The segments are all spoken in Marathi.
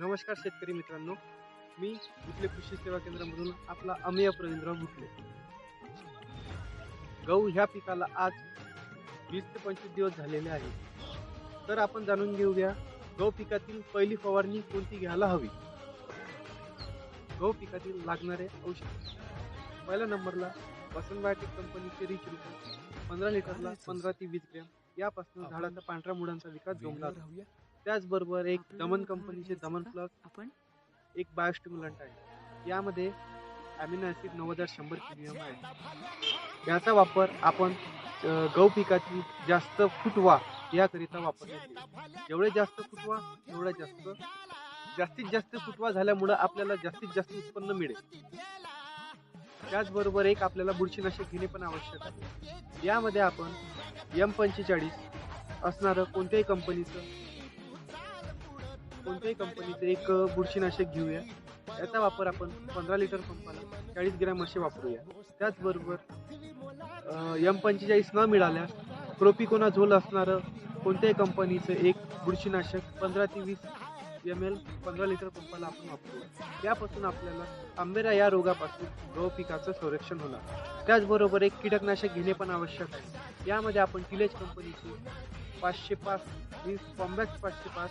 नमस्कार शेतकरी मित्रांनो. मी भुकले कृषी सेवा केंद्रामधून आपला अमेय प्रवींद्रराव भुकले गहू ह्या पिकाला आज वीस ते पंचवीस दिवस झालेले आहेत. तर आपण जाणून घेऊया गहू पिकातील पहिली फवारणी कोणती घ्यायला हवी? गहू पिकातील लागणारे औषध. पहिल्या नंबरला वसंत बायोटेक कंपनीचे रिच रुपये पंधरा लिटरला पंधरा ते वीस ग्रॅम. यापासून झाडाचा पांढऱ्या मुळांचा विकास जोमला त्याचबरोबर एक दमन कंपनीचे दमन प्लस आपण? एक बायोस्टिम्युलंट आहे. यामध्ये अमिनो ॲसिड नव्वद हजार शंभर किलोग्राम आहे. याचा वापर आपण गहू पिकातील जास्त फुटवा याकरिता येईल जेवढे जास्त फुटवा तेवढा जास्त जास्तीत जास्त फुटवा झाल्यामुळं आपल्याला जास्तीत जास्त उत्पन्न मिळेल. त्याचबरोबर एक आपल्याला बुरशीनाशक घेणे पण आवश्यक आहे. यामध्ये आपण एम पंचेचाळीस असणारं कोणत्याही कंपनीचं कोणत्याही कंपनीचं एक बुरशीनाशक घेऊया. याचा वापर आपण पंधरा लिटर पंपाला चाळीस ग्रॅम असे वापरूया. त्याचबरोबर यम पंचेचाळीस न मिळाल्यास क्रोपिकोना झोल असणारं कोणत्याही कंपनीचं एक बुरशीनाशक पंधरा ते वीस एम एल पंधरा लिटर पंपाला आपण वापरूया. यापासून आपल्याला आंबेरा या रोगापासून गहू पिकाचं संरक्षण होणार. त्याचबरोबर एक कीटकनाशक घेणे पण आवश्यक आहे. यामध्ये आपण किलेज कंपनीचे पाचशे पाच वीस कॉम्बॅक्स पाचशे पाच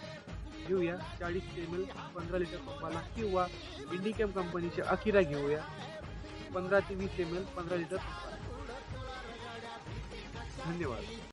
घेऊया. चाळीस एम एल पंधरा लिटर पंपाला किंवा इंडिकॅम कंपनीचे अकिरा घेऊया. पंधरा ते वीस एम एल पंधरा लिटर धन्यवाद.